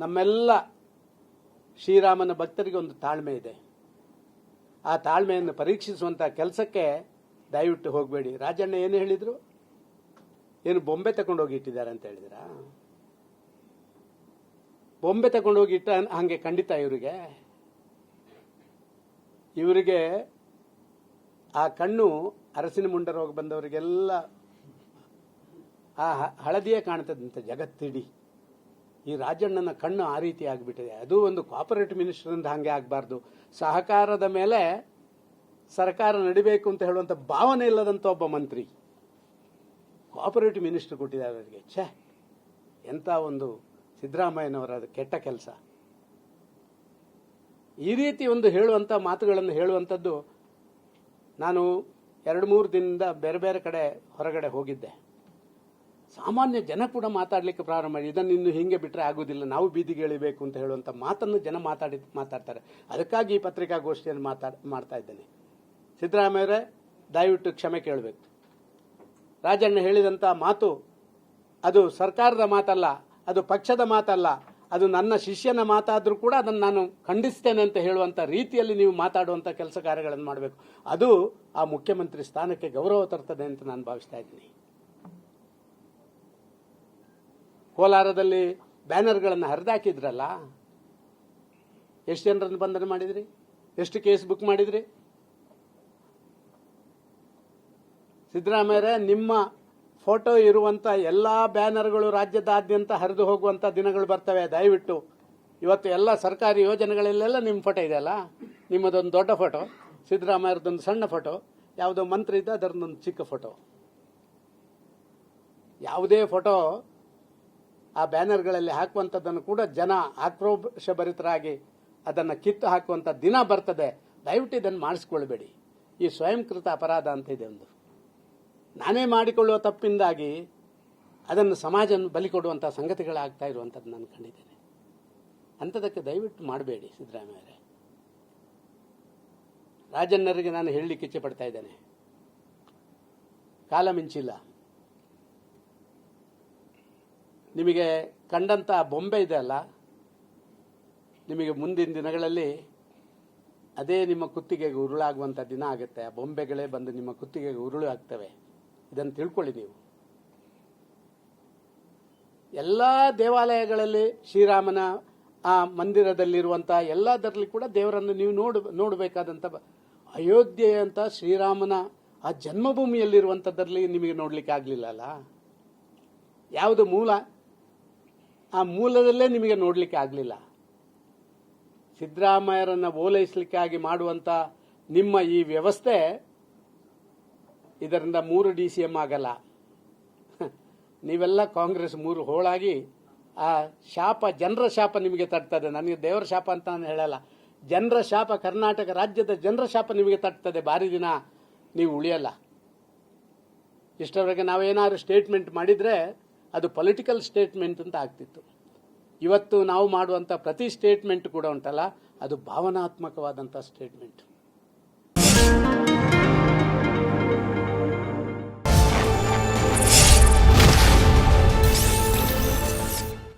ನಮ್ಮೆಲ್ಲ ಶ್ರೀರಾಮನ ಭಕ್ತರಿಗೆ ಒಂದು ತಾಳ್ಮೆ ಇದೆ. ಆ ತಾಳ್ಮೆಯನ್ನು ಪರೀಕ್ಷಿಸುವಂಥ ಕೆಲಸಕ್ಕೆ ದಯವಿಟ್ಟು ಹೋಗಬೇಡಿ. ರಾಜಣ್ಣ ಏನು ಹೇಳಿದರು? ಏನು ಬೊಂಬೆ ತಗೊಂಡೋಗಿ ಇಟ್ಟಿದ್ದಾರೆ ಅಂತ ಹೇಳಿದಿರಾ? ಬೊಂಬೆ ತಗೊಂಡೋಗಿ ಇಟ್ಟ ಹಂಗೆ ಖಂಡಿತ ಇವರಿಗೆ. ಇವರಿಗೆ ಆ ಕಣ್ಣು ಅರಸಿನ ಮುಂಡ ರೋಗ ಬಂದವರಿಗೆಲ್ಲ ಆ ಹಳದಿಯೇ ಕಾಣ್ತದಂತೆ ಜಗತ್ತಿಡಿ. ಈ ರಾಜಣ್ಣನ ಕಣ್ಣು ಆ ರೀತಿ ಆಗಿಬಿಟ್ಟಿದೆ. ಅದು ಒಂದು ಕೋಆಪರೇಟಿವ್ ಮಿನಿಸ್ಟರ್ ಹಾಗೆ ಆಗಬಾರ್ದು. ಸಹಕಾರದ ಮೇಲೆ ಸರ್ಕಾರ ನಡಿಬೇಕು ಅಂತ ಹೇಳುವಂಥ ಭಾವನೆ ಇಲ್ಲದಂಥ ಒಬ್ಬ ಮಂತ್ರಿ. ಕೋಆಪರೇಟಿವ್ ಮಿನಿಸ್ಟರ್ ಕೊಟ್ಟಿದ್ದಾರೆ ಅವರಿಗೆ. ಛೇ ಎಂಥ ಒಂದು ಸಿದ್ದರಾಮಯ್ಯನವರ ಕೆಟ್ಟ ಕೆಲಸ. ಈ ರೀತಿ ಒಂದು ಹೇಳುವಂಥ ಮಾತುಗಳನ್ನು ಹೇಳುವಂಥದ್ದು ನಾನು ಎರಡು ಮೂರು ದಿನದಿಂದ ಬೇರೆ ಬೇರೆ ಕಡೆ ಹೊರಗಡೆ ಹೋಗಿದ್ದೆ. ಸಾಮಾನ್ಯ ಜನ ಕೂಡ ಮಾತಾಡಲಿಕ್ಕೆ ಪ್ರಾರಂಭ ಮಾಡಿ, ಇದನ್ನು ಇನ್ನು ಹಿಂಗೆ ಬಿಟ್ಟರೆ ಆಗೋದಿಲ್ಲ, ನಾವು ಬೀದಿಗೆ ಎಳಿಬೇಕು ಅಂತ ಹೇಳುವಂಥ ಮಾತನ್ನು ಜನ ಮಾತಾಡಿ ಮಾತಾಡ್ತಾರೆ. ಅದಕ್ಕಾಗಿ ಈ ಪತ್ರಿಕಾಗೋಷ್ಠಿಯನ್ನು ಮಾತಾಡ್, ಮಾಡ್ತಾ ಇದ್ದೇನೆ. ಸಿದ್ದರಾಮಯ್ಯರೇ ದಯವಿಟ್ಟು ಕ್ಷಮೆ ಕೇಳಬೇಕು. ರಾಜಣ್ಣ ಹೇಳಿದಂಥ ಮಾತು, ಅದು ಸರ್ಕಾರದ ಮಾತಲ್ಲ, ಅದು ಪಕ್ಷದ ಮಾತಲ್ಲ, ಅದು ನನ್ನ ಶಿಷ್ಯನ ಮಾತಾದರೂ ಕೂಡ ಅದನ್ನು ನಾನು ಖಂಡಿಸ್ತೇನೆ ಅಂತ ಹೇಳುವಂಥ ರೀತಿಯಲ್ಲಿ ನೀವು ಮಾತಾಡುವಂಥ ಕೆಲಸ ಕಾರ್ಯಗಳನ್ನು ಮಾಡಬೇಕು. ಅದು ಆ ಮುಖ್ಯಮಂತ್ರಿ ಸ್ಥಾನಕ್ಕೆ ಗೌರವ ತರ್ತದೆ ಅಂತ ನಾನು ಭಾವಿಸ್ತಾ ಇದ್ದೀನಿ. ಕೋಲಾರದಲ್ಲಿ ಬ್ಯಾನರ್ಗಳನ್ನು ಹರಿದಾಕಿದ್ರಲ್ಲ? ಎಷ್ಟು ಜನರನ್ನು ಬಂಧನ ಮಾಡಿದ್ರಿ? ಎಷ್ಟು ಕೇಸ್ ಬುಕ್ ಮಾಡಿದ್ರಿ? ಸಿದ್ದರಾಮಯ್ಯ, ನಿಮ್ಮ ಫೋಟೋ ಇರುವಂತ ಎಲ್ಲಾ ಬ್ಯಾನರ್ಗಳು ರಾಜ್ಯದಾದ್ಯಂತ ಹರಿದು ಹೋಗುವಂತ ದಿನಗಳು ಬರ್ತವೆ. ದಯವಿಟ್ಟು ಇವತ್ತು ಎಲ್ಲ ಸರ್ಕಾರಿ ಯೋಜನೆಗಳಲ್ಲೆಲ್ಲ ನಿಮ್ಮ ಫೋಟೋ ಇದೆಯಲ್ಲ ನಿಮ್ಮದೊಂದು ದೊಡ್ಡ ಫೋಟೋ, ಸಿದ್ದರಾಮಯ್ಯರದೊಂದು ಸಣ್ಣ ಫೋಟೋ, ಯಾವುದೋ ಮಂತ್ರಿ ಇದ್ದ ಅದರದೊಂದು ಚಿಕ್ಕ ಫೋಟೋ. ಯಾವುದೇ ಫೋಟೋ ಆ ಬ್ಯಾನರ್ಗಳಲ್ಲಿ ಹಾಕುವಂಥದ್ದನ್ನು ಕೂಡ ಜನ ಆಕ್ರೋಶಭರಿತರಾಗಿ ಅದನ್ನು ಕಿತ್ತು ಹಾಕುವಂಥ ದಿನ ಬರ್ತದೆ. ದಯವಿಟ್ಟು ಇದನ್ನು ಮಾಡಿಸ್ಕೊಳ್ಬೇಡಿ. ಈ ಸ್ವಯಂಕೃತ ಅಪರಾಧ ಅಂತ ಇದೆ ಒಂದು. ನಾನೇ ಮಾಡಿಕೊಳ್ಳುವ ತಪ್ಪಿಂದಾಗಿ ಅದನ್ನು ಸಮಾಜ ಬಲಿ ಕೊಡುವಂಥ ಸಂಗತಿಗಳಾಗ್ತಾ ಇರುವಂಥದ್ದು ನಾನು ಕಂಡಿದ್ದೇನೆ. ಅಂಥದಕ್ಕೆ ದಯವಿಟ್ಟು ಮಾಡಬೇಡಿ ಸಿದ್ದರಾಮಯ್ಯರೇ ರಾಜಣ್ಣರಿಗೆ ನಾನು ಹೇಳಲಿಕ್ಕೆ ಇಚ್ಛೆ ಪಡ್ತಾ ಇದ್ದೇನೆ. ಕಾಲ ಮಿಂಚಿಲ್ಲ. ನಿಮಗೆ ಕಂಡಂಥ ಬೊಂಬೆ ಇದೆ ಅಲ್ಲ? ನಿಮಗೆ ಮುಂದಿನ ದಿನಗಳಲ್ಲಿ ಅದೇ ನಿಮ್ಮ ಕುತ್ತಿಗೆಗೆ ಉರುಳಾಗುವಂಥ ದಿನ ಆಗುತ್ತೆ. ಆ ಬೊಂಬೆಗಳೇ ಬಂದು ನಿಮ್ಮ ಕುತ್ತಿಗೆಗೆ ಉರುಳು ಆಗ್ತವೆ. ಇದನ್ನು ತಿಳ್ಕೊಳ್ಳಿ ನೀವು. ಎಲ್ಲ ದೇವಾಲಯಗಳಲ್ಲಿ ಶ್ರೀರಾಮನ ಆ ಮಂದಿರದಲ್ಲಿರುವಂಥ ಎಲ್ಲದರಲ್ಲಿ ಕೂಡ ದೇವರನ್ನು ನೀವು ನೋಡ ನೋಡಬೇಕಾದಂಥ ಅಯೋಧ್ಯೆ ಅಂತ ಶ್ರೀರಾಮನ ಆ ಜನ್ಮಭೂಮಿಯಲ್ಲಿರುವಂಥದ್ದರಲ್ಲಿ ನಿಮಗೆ ನೋಡಲಿಕ್ಕೆ ಆಗಲಿಲ್ಲ ಅಲ್ಲ? ಯಾವುದು ಮೂಲ? ಆ ಮೂಲದಲ್ಲೇ ನಿಮಗೆ ನೋಡಲಿಕ್ಕೆ ಆಗಲಿಲ್ಲ. ಸಿದ್ದರಾಮಯ್ಯರನ್ನು ಓಲೈಸಲಿಕ್ಕಾಗಿ ಮಾಡುವಂಥ ನಿಮ್ಮ ಈ ವ್ಯವಸ್ಥೆ ಇದರಿಂದ ಮೂರು ಡಿ ಸಿ ಎಂ ಆಗಲ್ಲ. ನೀವೆಲ್ಲ ಕಾಂಗ್ರೆಸ್ ಮೂರು ಹೋಳಾಗಿ ಆ ಶಾಪ, ಜನರ ಶಾಪ ನಿಮಗೆ ತಟ್ತದೆ. ನನಗೆ ದೇವರ ಶಾಪ ಅಂತ ನಾನು ಹೇಳಲ್ಲ. ಜನರ ಶಾಪ, ಕರ್ನಾಟಕ ರಾಜ್ಯದ ಜನರ ಶಾಪ ನಿಮಗೆ ತಟ್ತದೆ. ಭಾರಿ ದಿನ ನೀವು ಉಳಿಯಲ್ಲ. ಇಷ್ಟರವರೆಗೆ ನಾವೇನಾದ್ರು ಸ್ಟೇಟ್ಮೆಂಟ್ ಮಾಡಿದರೆ ಅದು ಪೊಲಿಟಿಕಲ್ ಸ್ಟೇಟ್ಮೆಂಟ್ ಅಂತ ಆಗ್ತಿತ್ತು. ಇವತ್ತು ನಾವು ಮಾಡುವಂಥ ಪ್ರತಿ ಸ್ಟೇಟ್ಮೆಂಟ್ ಕೂಡ ಉಂಟಲ್ಲ, ಅದು ಭಾವನಾತ್ಮಕವಾದಂಥ ಸ್ಟೇಟ್ಮೆಂಟ್